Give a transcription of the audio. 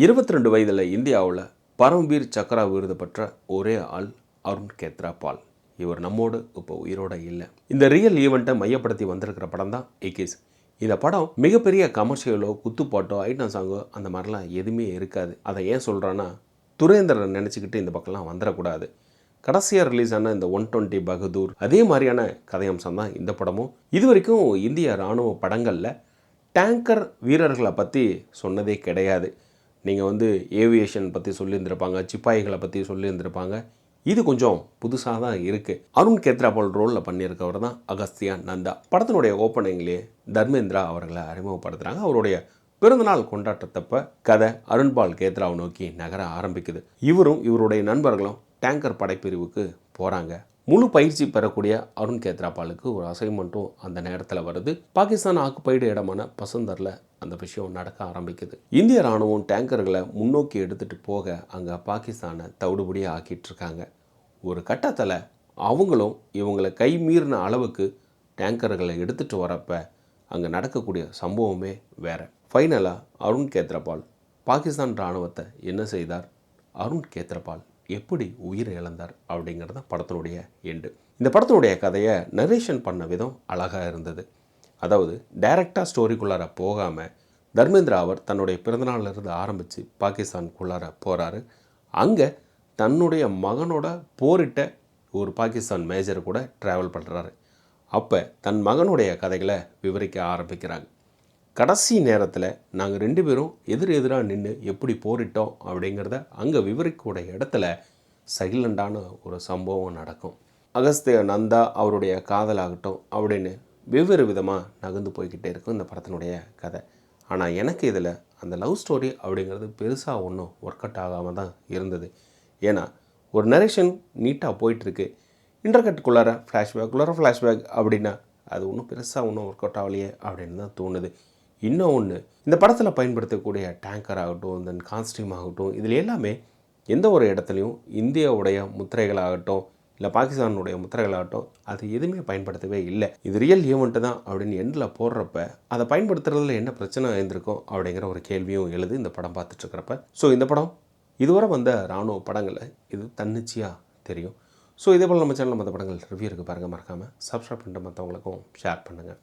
இருபத்தி ரெண்டு வயதில் இந்தியாவில் பரம்வீர் சக்ரா விருது பெற்ற ஒரே ஆள் அருண் கேத்ரா பால் இவர் நம்மோடு இப்போ உயிரோட இல்லை. இந்த ரியல் ஈவெண்ட்டை மையப்படுத்தி வந்திருக்கிற படம் தான் ஏகேஸ் இந்த படம் மிகப்பெரிய கமர்ஷியலோ குத்துப்பாட்டோ ஐட்டம் சாங்கோ அந்த மாதிரிலாம் எதுவுமே இருக்காது. அதை ஏன் சொல்கிறேன்னா துரேந்திரன் நினச்சிக்கிட்டு இந்த பக்கம்லாம் வந்துடக்கூடாது. கடைசியாக ரிலீஸ் ஆன இந்த ஒன் டுவெண்ட்டி பகதூர் அதே மாதிரியான கதையம்சம் தான் இந்த படமும். இது வரைக்கும் இந்திய இராணுவ படங்களில் டேங்கர் வீரர்களை பற்றி சொன்னதே கிடையாது. நீங்கள் வந்து ஏவியேஷன் பற்றி சொல்லியிருந்திருப்பாங்க சிப்பாய்களை பற்றி சொல்லியிருந்திருப்பாங்க. இது கொஞ்சம் புதுசாக தான் இருக்குது அருண் கேத்ராபால் ரோலில் பண்ணியிருக்கவர் தான் அகஸ்தியா நந்தா. படத்தினுடைய ஓப்பனிங்லேயே தர்மேந்திரா அவர்களை அறிமுகப்படுத்துகிறாங்க அவருடைய பிறந்தநாள் கொண்டாட்டத்தப்ப கதை அருண்பால் கேத்ராவை நோக்கி நகர ஆரம்பிக்குது. இவரும் இவருடைய நண்பர்களும் டேங்கர் படைப்பிரிவுக்கு போகிறாங்க முழு பயிற்சி பெறக்கூடிய அருண் கேத்ராபாலுக்கு ஒரு அசைன்மெண்ட்டும் அந்த நேரத்தில் வருது. பாகிஸ்தான் ஆக்குப்பைடு இடமான பசந்தரில் அந்த விஷயம் நடக்க ஆரம்பிக்குது. இந்திய ராணுவம் டேங்கர்களை முன்னோக்கி எடுத்துகிட்டு போக அங்கே பாகிஸ்தானை தவிடுபடியாக ஆக்கிட்டு இருக்காங்க. ஒரு கட்டத்தில் அவங்களும் இவங்களை கை மீறின அளவுக்கு டேங்கர்களை எடுத்துகிட்டு வரப்ப அங்கே நடக்கக்கூடிய சம்பவமே வேற. ஃபைனலாக அருண் கேத்ரபால் பாகிஸ்தான் இராணுவத்தை என்ன செய்தார்? அருண் கேத்ரபால். எப்படி உயிரை இழந்தார் அப்படிங்கிறது தான் படத்தினுடைய எண்டு இந்த படத்தினுடைய கதையை நரேஷன் பண்ண விதம் அழகாக இருந்தது. அதாவது டைரக்டாக ஸ்டோரிக்குள்ளார போகாமல் தர்மேந்திரா அவர் தன்னுடைய பிறந்தநாளிலிருந்து ஆரம்பித்து பாகிஸ்தானுக்குள்ளார போகிறாரு அங்கே தன்னுடைய மகனோட போரிட்ட ஒரு பாகிஸ்தான் மேஜர் கூட ட்ராவல் பண்ணுறாரு அப்போ தன் மகனுடைய கதைகளை விவரிக்க ஆரம்பிக்கிறாங்க. கடைசி நேரத்தில் நாங்கள் ரெண்டு பேரும் எதிர் எதிராக நின்று எப்படி போரிட்டோம் அப்படிங்கிறத அங்கே விவரிக்கக்கூடிய இடத்துல சைலண்டான ஒரு சம்பவம் நடக்கும். அகஸ்திய நந்தா அவருடைய காதலாகட்டும் அப்படின்னு வெவ்வேறு விதமாக நகர்ந்து போய்கிட்டே இருக்கும் இந்த படத்தினுடைய கதை. ஆனால் எனக்கு இதில் அந்த லவ் ஸ்டோரி அப்படிங்கிறது பெருசாக ஒன்றும் ஒர்க் அவுட் ஆகாமல் தான் இருந்தது. ஏன்னா ஒரு நரேஷன் நீட்டாக போயிட்டுருக்கு. இன்டர்கட்டுக்குள்ளார ஃப்ளாஷ்பேக்குள்ளார ஃப்ளாஷ்பேக் அப்படின்னா அது ஒன்றும் பெருசாக ஒன்றும் ஒர்க் அவுட் ஆகலையே அப்படின்னு தான் தோணுது. இன்னும் ஒன்று இந்த படத்தில் பயன்படுத்தக்கூடிய டேங்கர் ஆகட்டும் தென் காஸ்டியூம் ஆகட்டும் இதில் எல்லாமே எந்த ஒரு இடத்துலையும் இந்தியாவுடைய முத்திரைகளாகட்டும் இல்லை பாகிஸ்தானுடைய முத்திரைகளாகட்டும் அது எதுவுமே பயன்படுத்தவே இல்லை. இது ரியல் ஈவெண்ட்டு தான் அப்படின்னு எண்டில் போடுறப்ப அதை பயன்படுத்துறதுல என்ன பிரச்சனை இருந்திருக்கும் அப்படிங்கிற ஒரு கேள்வியும் எழுது இந்த படம் பார்த்துட்ருக்கிறப்ப ஸோ இந்த படம் இதுவரை வந்த இராணுவ படங்களை இது தன்னிச்சையாக தெரியும். ஸோ இதே போல் நம்ம சேனலில் மற்ற படங்கள் ரிவ்யூ இருக்குது பாருங்கள் மறக்காமல் சப்ஸ்கிரைப் பண்ணிட்டு மற்றவங்களுக்கும் ஷேர் பண்ணுங்கள்